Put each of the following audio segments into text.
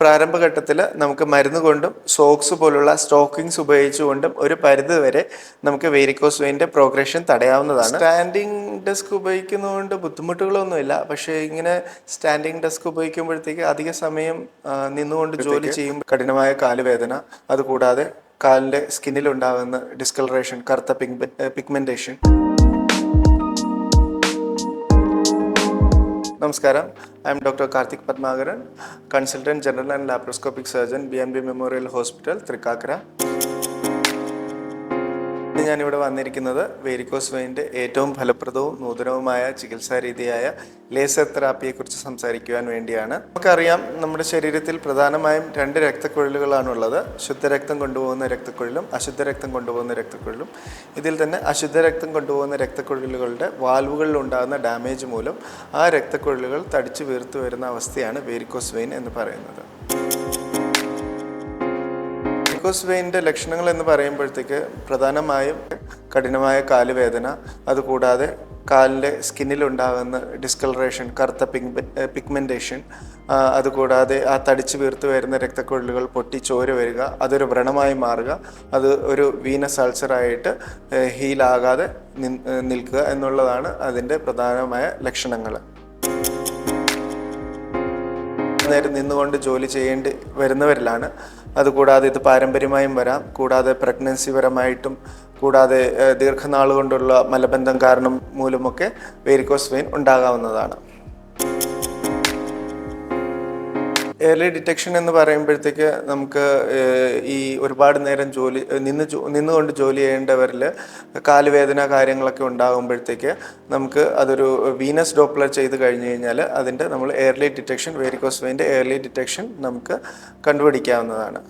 പ്രാരംഭഘട്ടത്തിൽ നമുക്ക് മരുന്ന് കൊണ്ടും സോക്സ് പോലുള്ള സ്റ്റോക്കിങ്സ് ഉപയോഗിച്ചുകൊണ്ടും ഒരു പരിധി വരെ നമുക്ക് വേരിക്കോസ് വെയിന്റെ പ്രോഗ്രഷൻ തടയാവുന്നതാണ്. സ്റ്റാൻഡിങ് ഡെസ്ക് ഉപയോഗിക്കുന്നതുകൊണ്ട് ബുദ്ധിമുട്ടുകളൊന്നുമില്ല. പക്ഷേ ഇങ്ങനെ സ്റ്റാൻഡിങ് ഡെസ്ക് ഉപയോഗിക്കുമ്പോഴത്തേക്ക് അധിക സമയം നിന്നുകൊണ്ട് ജോലി ചെയ്യുമ്പോൾ കഠിനമായ കാലുവേദന അതുകൂടാതെ കാലിന്റെ സ്കിന്നിലുണ്ടാകുന്ന ഡിസ്കളറേഷൻ കറുത്ത പിഗ്മെന്റേഷൻ നമസ്കാരം I am doctor Karthik Padmakaran consultant general and laparoscopic surgeon B N B memorial hospital Thrikkakara ഇന്ന് ഞാനിവിടെ വന്നിരിക്കുന്നത് വേരിക്കോസ് വെയിന്റെ ഏറ്റവും ഫലപ്രദവും നൂതനവുമായ ചികിത്സാ രീതിയായ ലേസർ തെറാപ്പിയെക്കുറിച്ച് സംസാരിക്കുവാൻ വേണ്ടിയാണ്. നമുക്കറിയാം നമ്മുടെ ശരീരത്തിൽ പ്രധാനമായും രണ്ട് രക്തക്കുഴലുകളാണുള്ളത്. ശുദ്ധരക്തം കൊണ്ടുപോകുന്ന രക്തക്കുഴലും അശുദ്ധ രക്തം കൊണ്ടുപോകുന്ന രക്തക്കുഴലും. ഇതിൽ തന്നെ അശുദ്ധ രക്തം കൊണ്ടുപോകുന്ന രക്തക്കുഴലുകളുടെ വാൽവുകളിൽ ഉണ്ടാകുന്ന ഡാമേജ് മൂലം ആ രക്തക്കുഴലുകൾ തടിച്ചു വീർത്തു വരുന്ന അവസ്ഥയാണ് വേരിക്കോസ് വെയിൻ എന്ന് പറയുന്നത്. വെരിക്കോസ് വെയിന്റെ ലക്ഷണങ്ങൾ എന്ന് പറയുമ്പോഴത്തേക്ക് പ്രധാനമായും കഠിനമായ കാലുവേദന അതുകൂടാതെ കാലിന്റെ സ്കിന്നിലുണ്ടാകുന്ന ഡിസ്കളറേഷൻ കറുത്ത പിഗ്മെന്റേഷൻ അതുകൂടാതെ ആ തടിച്ചു വീർത്ത് വരുന്ന രക്തക്കൊഴലുകൾ പൊട്ടി ചോര വരിക അതൊരു വ്രണമായി മാറുക അത് ഒരു വീനസ് അൾസറായിട്ട് ഹീലാകാതെ നിൽക്കുക എന്നുള്ളതാണ് അതിന്റെ പ്രധാനമായ ലക്ഷണങ്ങൾ. നേരം നിന്നുകൊണ്ട് ജോലി ചെയ്യേണ്ടി വരുന്നവരിലാണ്. അതുകൂടാതെ ഇത് പാരമ്പര്യമായും വരാം. കൂടാതെ പ്രഗ്നൻസി പരമായിട്ടും കൂടാതെ ദീർഘനാൾ കൊണ്ടുള്ള മലബന്ധം കാരണം മൂലമൊക്കെ വേരിക്കോസ് വെയിൻ ഉണ്ടാകാവുന്നതാണ്. ഏർലി ഡിറ്റക്ഷൻ എന്ന് പറയുമ്പോഴത്തേക്ക് നമുക്ക് ഈ ഒരുപാട് നേരം ജോലി നിന്ന് നിന്നുകൊണ്ട് ജോലി ചെയ്യേണ്ടവരിൽ കാലുവേദന കാര്യങ്ങളൊക്കെ ഉണ്ടാകുമ്പോഴത്തേക്ക് നമുക്ക് അതൊരു വീനസ് ഡോപ്ലർ ചെയ്ത് കഴിഞ്ഞ് കഴിഞ്ഞാൽ അതിന്റെ നമ്മൾ എയർലി ഡിറ്റക്ഷൻ വേരിക്കോസ് വെയിന്റെ എയർലി ഡിറ്റക്ഷൻ നമുക്ക് കണ്ടുപിടിക്കാവുന്നതാണ്.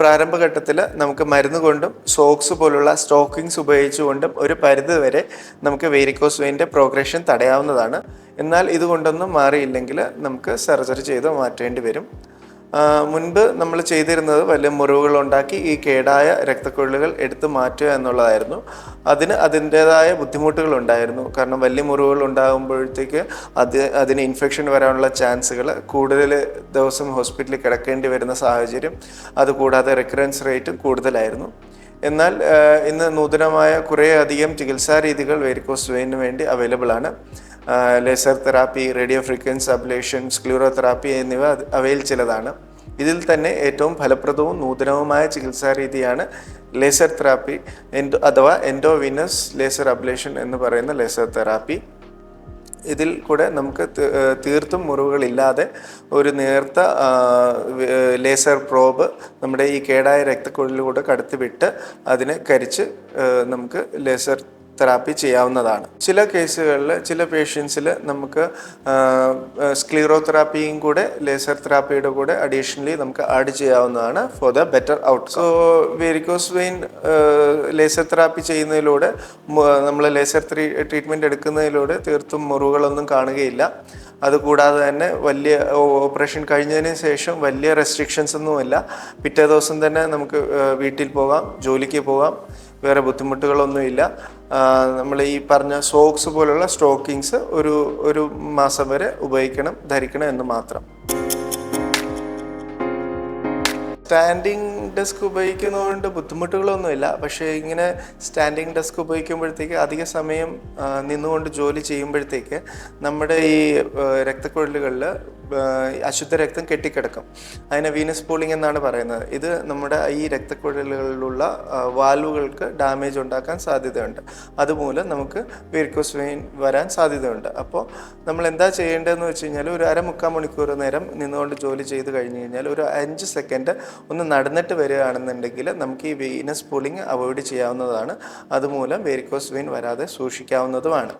പ്രാരംഭഘട്ടത്തിൽ നമുക്ക് മരുന്ന് കൊണ്ടും സോക്സ് പോലുള്ള സ്റ്റോക്കിങ്സ് ഉപയോഗിച്ചുകൊണ്ടും ഒരു പരിധി വരെ നമുക്ക് വേരിക്കോസ് വെയിന്റെ പ്രോഗ്രഷൻ തടയാവുന്നതാണ്. എന്നാൽ ഇതുകൊണ്ടൊന്നും മാറിയില്ലെങ്കിൽ നമുക്ക് സർജറി ചെയ്ത് മാറ്റേണ്ടി വരും. മുൻപ് നമ്മൾ ചെയ്തിരുന്നത് വലിയ മുറിവുകൾ ഉണ്ടാക്കി ഈ കേടായ രക്തക്കൊള്ളുകൾ എടുത്തു മാറ്റുക എന്നുള്ളതായിരുന്നു. അതിന് അതിന്റേതായ ബുദ്ധിമുട്ടുകൾ ഉണ്ടായിരുന്നു. കാരണം വലിയ മുറിവുകൾ ഉണ്ടാകുമ്പോഴത്തേക്ക് അത് അതിന് ഇൻഫെക്ഷൻ വരാനുള്ള ചാൻസുകൾ കൂടുതൽ ദിവസം ഹോസ്പിറ്റലിൽ കിടക്കേണ്ടി വരുന്ന സാഹചര്യം അതുകൂടാതെ റിക്കറൻസ് റേറ്റും കൂടുതലായിരുന്നു. എന്നാൽ ഇന്ന് നൂതനമായ കുറേയധികം ചികിത്സാ രീതികൾ വെരിക്കോസ് വെയിന് വേണ്ടി അവൈലബിൾ ആണ്. Laser therapy radio frequency ablation sclerotherapy എന്നിവ അവയിൽ ചിലതാണ്. ഇതിൽ തന്നെ ഏറ്റവും ഫലപ്രദവും നൂതനവുമായ ചികിത്സാ രീതിയാണ് ലേസർ തെറാപ്പി എൻഡോ അഥവാ എൻഡോവിനസ് ലേസർ അബ്ലേഷൻ എന്ന് പറയുന്ന ലേസർ തെറാപ്പി ഇതിൽ കൂടെ നമുക്ക് തീർത്തും മുറിവുകളില്ലാതെ ഒരു നേർത്ത ലേസർ പ്രോബ് നമ്മുടെ ഈ കേടായ രക്തക്കുഴലിലൂടെ കടത്തിവിട്ട് അതിനെ കരിച്ച് നമുക്ക് ലേസർ തെറാപ്പി ചെയ്യാവുന്നതാണ്. ചില കേസുകളിൽ ചില പേഷ്യൻസിൽ നമുക്ക് സ്ക്ലീറോ തെറാപ്പിയും കൂടെ ലേസർ തെറാപ്പിയുടെ കൂടെ അഡീഷണലി നമുക്ക് ആഡ് ചെയ്യാവുന്നതാണ് for the better out so varicose vein laser therapy ചെയ്യുന്നതിലൂടെ നമ്മൾ ലേസർ ട്രീറ്റ്മെന്റ് എടുക്കുന്നതിലൂടെ തീർത്തും മുറിവുകളൊന്നും കാണുകയില്ല. അതുകൂടാതെ തന്നെ വലിയ ഓപ്പറേഷൻ കഴിഞ്ഞതിന് ശേഷം വലിയ റെസ്ട്രിക്ഷൻസ് ഒന്നുമില്ല. പിറ്റേ ദിവസം തന്നെ നമുക്ക് വീട്ടിൽ പോകാം ജോലിക്ക് പോകാം. വേറെ ബുദ്ധിമുട്ടുകളൊന്നുമില്ല നമ്മൾ ഈ പറഞ്ഞ സോക്സ് പോലുള്ള സ്റ്റോക്കിങ്സ് ഒരു ഒരു മാസം വരെ ഉപയോഗിക്കണം ധരിക്കണം എന്ന് മാത്രം. സ്റ്റാൻഡിങ് ഡെസ്ക് ഉപയോഗിക്കുന്നതുകൊണ്ട് ബുദ്ധിമുട്ടുകളൊന്നുമില്ല പക്ഷേ ഇങ്ങനെ സ്റ്റാൻഡിങ് ഡെസ്ക് ഉപയോഗിക്കുമ്പോഴത്തേക്ക് അധിക സമയം നിന്നുകൊണ്ട് ജോലി ചെയ്യുമ്പോഴത്തേക്ക് നമ്മുടെ ഈ രക്തക്കുഴലുകളിൽ അശുദ്ധ രക്തം കെട്ടിക്കിടക്കും. അതിനെ വീനസ് പൂളിംഗ് എന്നാണ് പറയുന്നത്. ഇത് നമ്മുടെ ഈ രക്തക്കുഴലുകളിലുള്ള വാൽവുകൾക്ക് ഡാമേജ് ഉണ്ടാക്കാൻ സാധ്യതയുണ്ട്. അതുമൂലം നമുക്ക് വെരിക്കോസ് വെയിൻ വരാൻ സാധ്യതയുണ്ട്. അപ്പോൾ നമ്മൾ എന്താ ചെയ്യേണ്ടതെന്ന് വെച്ച് കഴിഞ്ഞാൽ ഒരു അരമുക്കാൽ മണിക്കൂർ നേരം നിന്നുകൊണ്ട് ജോലി ചെയ്ത് കഴിഞ്ഞ് കഴിഞ്ഞാൽ ഒരു അഞ്ച് സെക്കൻഡ് ഒന്ന് നടന്നിട്ട് വരികയാണെന്നുണ്ടെങ്കിൽ നമുക്ക് ഈ വീനസ് പൂളിംഗ് അവോയ്ഡ് ചെയ്യാവുന്നതാണ്. അതുമൂലം വെരിക്കോസ് വെയിൻ വരാതെ സൂക്ഷിക്കാവുന്നതുമാണ്.